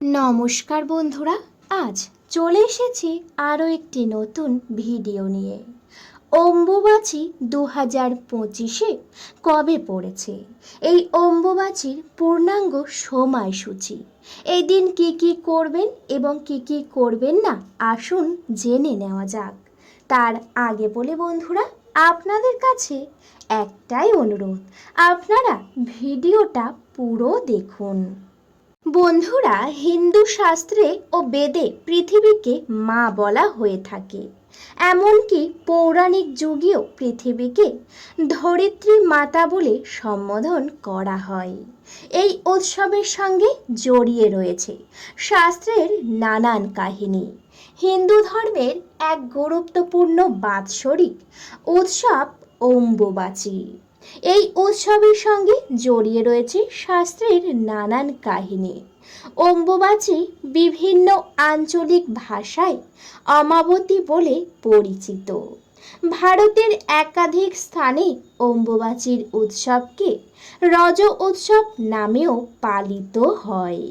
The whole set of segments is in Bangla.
নমস্কার বন্ধুরা, আজ চলে এসেছি আরও একটি নতুন ভিডিও নিয়ে। অম্বুবাচী দু হাজার পঁচিশে কবে পড়েছে? এই অম্বুবাচীর পূর্ণাঙ্গ সময়সূচি। এই দিন কী কী করবেন এবং কী কী করবেন না, আসুন জেনে নেওয়া যাক। তার আগে বলে বন্ধুরা, আপনাদের কাছে একটাই অনুরোধ, আপনারা ভিডিওটা পুরো দেখুন। বন্ধুরা, হিন্দু শাস্ত্রে ও বেদে পৃথিবীকে মা বলা হয়ে থাকে। এমনকি পৌরাণিক যুগেও পৃথিবীকে ধরিত্রী মাতা বলে সম্বোধন করা হয়। এই উৎসবের সঙ্গে জড়িয়ে রয়েছে শাস্ত্রের নানান কাহিনী। হিন্দু ধর্মের এক গুরুত্বপূর্ণ বাৎসরিক উৎসব অম্বুবাচী। এই উৎসবের সঙ্গে জড়িয়ে রয়েছে শাস্ত্রের নানান কাহিনী। অম্বুবাচী বিভিন্ন আঞ্চলিক ভাষায় অমাবতী বলে পরিচিত। ভারতের একাধিক স্থানে অম্বুবাচীর উৎসবকে রজ উৎসব নামেও পালিত হয়।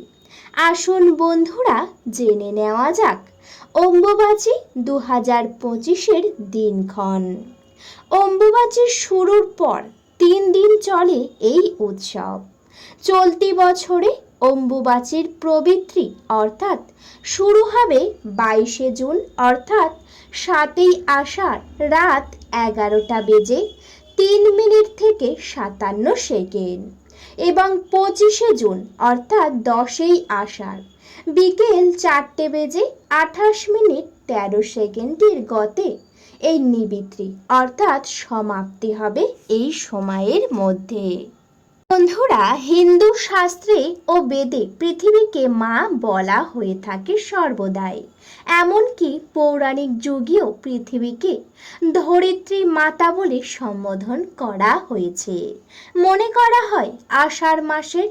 আসুন বন্ধুরা, জেনে নেওয়া যাক অম্বুবাচী দু হাজার পঁচিশের দিনক্ষণ। অম্বুবাচীর শুরুর পর তিন দিন চলে এই উৎসব। চলতি বছরে অম্বুবাচীর প্রবৃত্তি অর্থাৎ শুরু হবে বাইশে জুন, অর্থাৎ সাতই আষাঢ় রাত এগারোটা বেজে তিন মিনিট থেকে সাতান্ন সেকেন্ড এবং পঁচিশে জুন, অর্থাৎ দশই আষাঢ় বিকেল চারটে বেজে আঠাশ মিনিট তেরো সেকেন্ডের গতে এই নিবিত্রি অর্থাৎ সমাপ্তি হবে এই সময়ের মধ্যে। বন্ধুরা, হিন্দু শাস্ত্রে ও বেদে পৃথিবীকে মা বলা হয়ে থাকে সর্বদাই। এমনকি পৌরাণিক যুগেও পৃথিবীকে ধরিত্রী মাতা বলে সম্বোধন করা হয়েছে। মনে করা হয়, আষাঢ় মাসের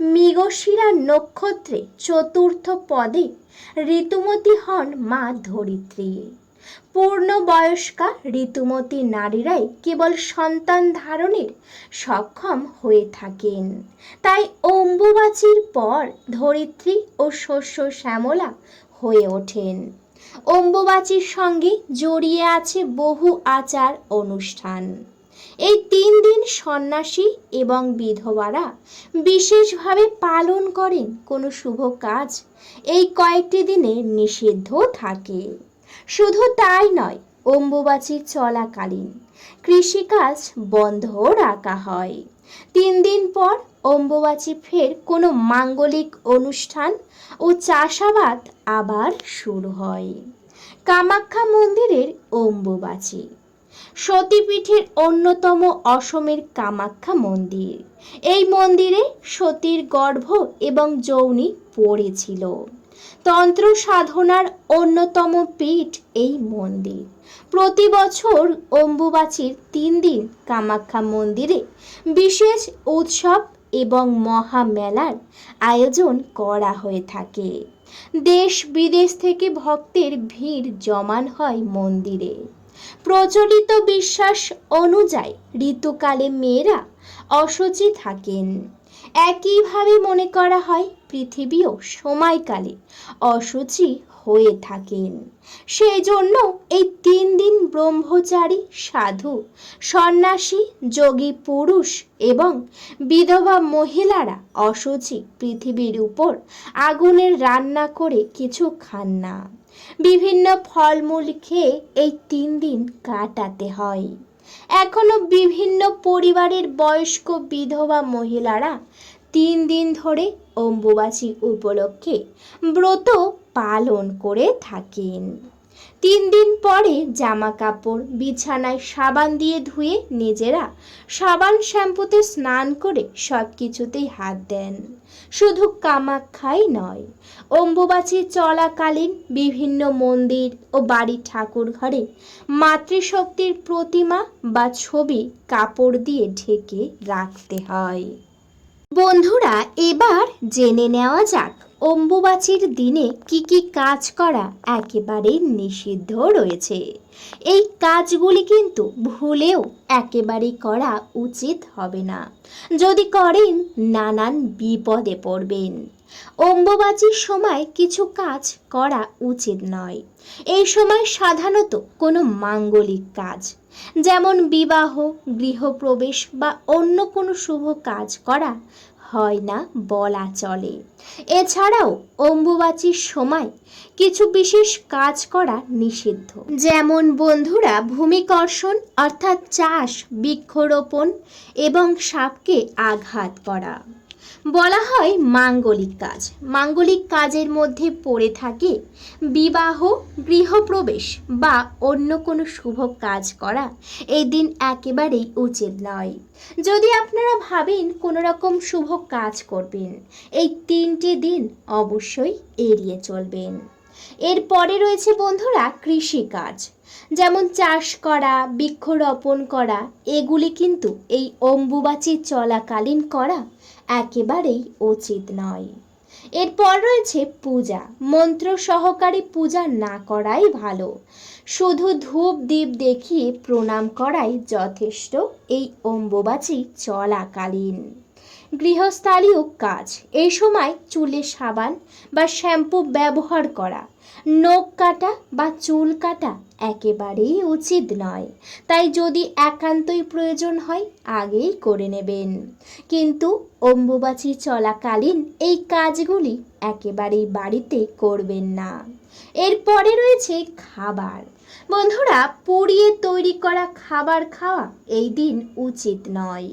মৃগশিরা নক্ষত্রে চতুর্থ পদে ঋতুমতী হন মা ধরিত্রী। পূর্ণবয়স্কা ঋতুমতী নারীরাই কেবল সন্তান ধারণের সক্ষম হয়ে থাকেন। তাই অম্বুবাচীর পর ধরিত্রী ও শস্য শ্যামলা হয়ে ওঠেন। অম্বুবাচীর সঙ্গে জড়িয়ে আছে বহু আচার অনুষ্ঠান। এই তিন দিন সন্ন্যাসী এবং বিধবারা বিশেষভাবে পালন করেন কোনো শুভ কাজ। এই কয়েকটি দিনে নিষিদ্ধ থাকে। শুধু তাই নয় অম্বুবাচী চলাকালীন কৃষিকাজ বন্ধ রাখা হয়। তিন দিন পর অম্বুবাচী ফের কোনো মাঙ্গলিক অনুষ্ঠান ও চাষাবাদ আবার শুরু হয়। কামাখ্যা মন্দিরের অম্বুবাচী, সতীপীঠের অন্যতম অসমের কামাখ্যা মন্দির। এই মন্দিরে সতীর গর্ভ এবং যৌনি পড়েছিল। তন্ত্র সাধনার অন্যতম পীঠ এই মন্দির। প্রতি বছর অম্বুবাচীর তিন দিন কামাখ্যা মন্দিরে বিশেষ উৎসব এবং মহামেলার আয়োজন করা হয়ে থাকে। দেশ বিদেশ থেকে ভক্তের ভিড় জমান হয় মন্দিরে। প্রচলিত বিশ্বাস অনুযায়ী ঋতুকালে মেয়েরা অসুচি থাকেন। একইভাবে মনে করা হয় পৃথিবীও সময়কালে অসুচি হয়ে থাকেন। সেই জন্য এই তিন দিন ব্রহ্মচারী, সাধু, সন্ন্যাসী, যোগী পুরুষ এবং বিধবা মহিলারা অসুচি পৃথিবীর উপর আগুনের রান্না করে কিছু খান না। বিভিন্ন ফলমূল খেয়ে এই তিন দিন কাটাতে হয়। এখনও বিভিন্ন পরিবারের বয়স্ক বিধবা মহিলারা তিন দিন ধরে অম্বুবাচী উপলক্ষে ব্রত পালন করে থাকেন। তিন দিন পরে জামা কাপড় বিছানায় সাবান দিয়ে ধুয়ে নিজেরা সাবান শ্যাম্পুতে স্নান করে সব কিছুতেই হাত দেন। শুধু কামাখ্যাই নয়, অম্বুবাচী চলাকালীন বিভিন্ন মন্দির ও বাড়ির ঠাকুর ঘরে মাতৃশক্তির প্রতিমা বা ছবি কাপড় দিয়ে ঢেকে রাখতে হয়। বন্ধুরা, এবার জেনে নেওয়া যাক, অম্বুবাচীর দিনে কি কি কাজ করা একেবারে নিষিদ্ধ রয়েছে। এই কাজগুলি কিন্তু ভুলেও একেবারে করা উচিত হবে না। যদি করেন, নানান বিপদে পড়বেন। অম্বুবাচীর সময় কিছু কাজ করা উচিত নয়। এই সময় সাধারণত কোনো মাঙ্গলিক কাজ যেমন বিবাহ, গৃহপ্রবেশ বা অন্য কোনো শুভ কাজ করা হয় না বলা চলে। এছাড়াও অম্বুবাচীর সময় কিছু বিশেষ কাজ করা নিষিদ্ধ। যেমন বন্ধুরা ভূমিকর্ষণ অর্থাৎ চাষ, বৃক্ষরোপণ এবং সাপকে আঘাত করা। বলা হয় মাঙ্গলিক কাজ। মাঙ্গলিক কাজের মধ্যে পড়ে থাকে বিবাহ, গৃহপ্রবেশ বা অন্য কোনো শুভ কাজ করা। এই দিন একেবারেই উচিত নয়। যদি আপনারা ভাবেন কোনো রকম শুভ কাজ করবেন, এই তিনটি দিন অবশ্যই এড়িয়ে চলবেন। এরপরে রয়েছে বন্ধুরা কৃষিকাজ যেমন চাষ করা, বৃক্ষরোপণ করা, এগুলি কিন্তু এই অম্বুবাচী চলাকালীন করা একেবারেই উচিত নয়। এরপর রয়েছে পূজা। মন্ত্র সহকারে পূজা না করাই ভালো। শুধু ধূপ দ্বীপ দেখিয়ে প্রণাম করাই যথেষ্ট। এই অম্বুবাচী চলাকালীন। গৃহস্থালীয় কাজ। এই সময় চুলে সাবান বা শ্যাম্পু ব্যবহার করা। নখ কাটা বা চুল কাটা একেবারেই উচিত নয়। তাই যদি একান্তই প্রয়োজন হয়, আগেই করে নেবেন। কিন্তু অম্বুবাচী চলাকালীন এই কাজগুলি একেবারেই বাড়িতে করবেন না। এরপরে রয়েছে খাবার। বন্ধুরা, পুড়িয়ে তৈরি করা খাবার খাওয়া এই দিন উচিত নয়।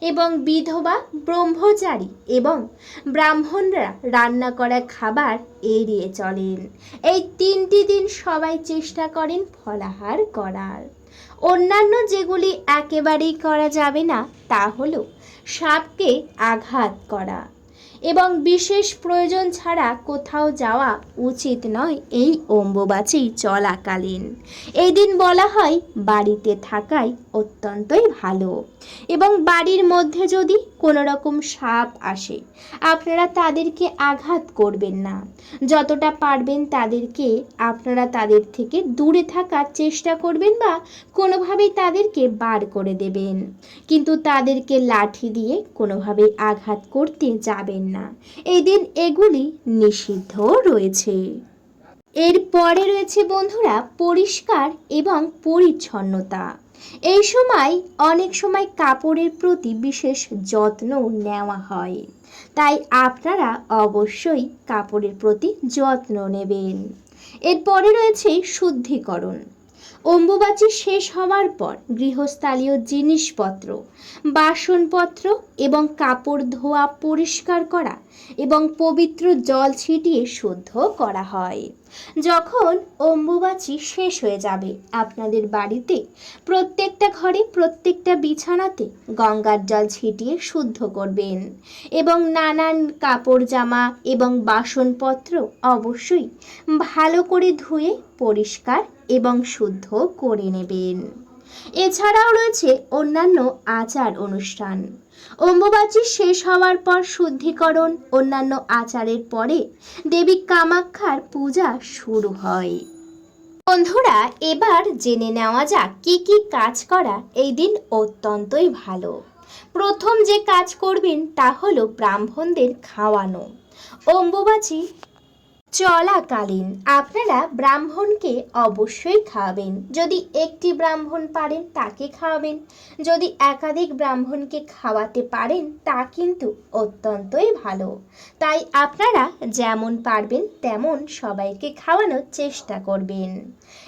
এবং বিধবা, ব্রহ্মচারী এবং ব্রাহ্মণরা রান্না করা খাবার এড়িয়ে চলেন। এই তিনটি দিন সবাই চেষ্টা করেন ফলাহার করার। অন্যান্য যেগুলি একেবারেই করা যাবে না, তা হলো সাপকে আঘাত করা। এবং বিশেষ প্রয়োজন ছাড়া কোথাও যাওয়া উচিত নয় এই অম্বুবাচী চলাকালীন। এই দিন বলা হয় বাড়িতে থাকাই অত্যন্তই ভালো। এবং বাড়ির মধ্যে যদি কোনো রকম সাপ আসে, আপনারা তাদেরকে আঘাত করবেন না। যতটা পারবেন তাদেরকে, আপনারা তাদের থেকে দূরে থাকার চেষ্টা করবেন বা কোনোভাবেই তাদেরকে বার করে দেবেন। কিন্তু তাদেরকে লাঠি দিয়ে কোনোভাবেই আঘাত করতে যাবেন এই দিন এগুলি নিষিদ্ধ রয়েছে। এরপরে রয়েছে বন্ধুরা পরিষ্কার এবং পরিচ্ছন্নতা। এই সময় অনেক সময় কাপড়ের প্রতি বিশেষ যত্ন নেওয়া হয়। তাই আপনারা অবশ্যই কাপড়ের প্রতি যত্ন নেবেন। এরপরে রয়েছে শুদ্ধিকরণ। অম্বুবাচী শেষ হওয়ার পর গৃহস্থালীয় জিনিসপত্র, বাসনপত্র এবং কাপড় ধোয়া পরিষ্কার করা এবং পবিত্র জল ছিটিয়ে শুদ্ধ করা হয়। যখন অম্বুবাচী শেষ হয়ে যাবে আপনাদের বাড়িতে, প্রত্যেকটা ঘরে, প্রত্যেকটা বিছানাতে গঙ্গার জল ছিটিয়ে শুদ্ধ করবেন এবং নানান কাপড় জামা এবং বাসনপত্র অবশ্যই ভালো করে ধুয়ে পরিষ্কার এবং শুদ্ধ করে নেবেন। এছাড়াও রয়েছে অন্যান্য আচার অনুষ্ঠান। অম্বুবাচী শেষ হওয়ার পর শুদ্ধিকরণ, অন্যান্য আচারের পরে দেবী কামাক্ষার পূজা শুরু হয়। বন্ধুরা, এবার জেনে নেওয়া যাক কি কি কাজ করা এই দিন অত্যন্তই ভালো। প্রথম যে কাজ করবেন তা হলো ব্রাহ্মণদের খাওয়ানো। অম্বুবাচী চলাকালীন আপনারা ব্রাহ্মণকে অবশ্যই খাওয়াবেন। যদি একটি ব্রাহ্মণ পারেন, তাকে খাওয়াবেন। যদি একাধিক ব্রাহ্মণকে খাওয়াতে পারেন, তা কিন্তু অত্যন্তই ভালো। তাই আপনারা যেমন পারবেন, তেমন সবাইকে খাওয়ানোর চেষ্টা করবেন।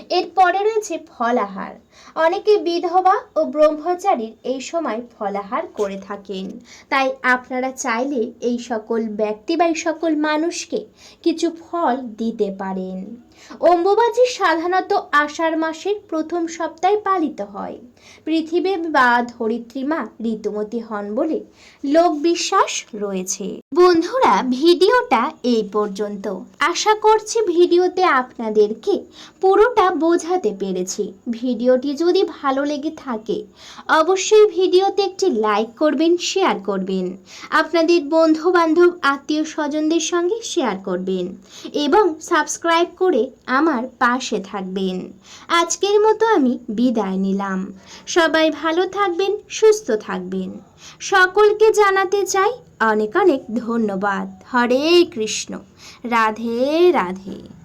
এরপরে রয়েছে ফলাহার। অনেকে বিধবা ও ব্রহ্মচারীর এই সময় ফলাহার করে থাকেন। তাই আপনারা চাইলে এই সকল ব্যক্তি বা এই সকল মানুষকে কিছু ফল দিতে পারেন। অম্বুবাচী সাধারণত আষাঢ় মাসের প্রথম সপ্তাহে পালিত হয়। পৃথিবী বা ধরিত্রীমা ঋতুমতী হন বলে লোক বিশ্বাস রয়েছে। বন্ধুরা, ভিডিওটা এই পর্যন্ত। আশা করছি ভিডিওতে আপনাদেরকে পুরোটা বোঝাতে পেরেছি। ভিডিওটি যদি ভালো লেগে থাকে, অবশ্যই ভিডিওতে একটি লাইক করবেন, শেয়ার করবেন। আপনাদের বন্ধু বান্ধব আত্মীয় স্বজনদের সঙ্গে শেয়ার করবেন এবং সাবস্ক্রাইব করে আমার পাশে থাকবেন। আজকের মতো আমি বিদায় নিলাম। সবাই ভালো থাকবেন, সুস্থ থাকবেন। সকলকে জানাতে চাই অনেক অনেক ধন্যবাদ। হরে কৃষ্ণ। রাধে রাধে।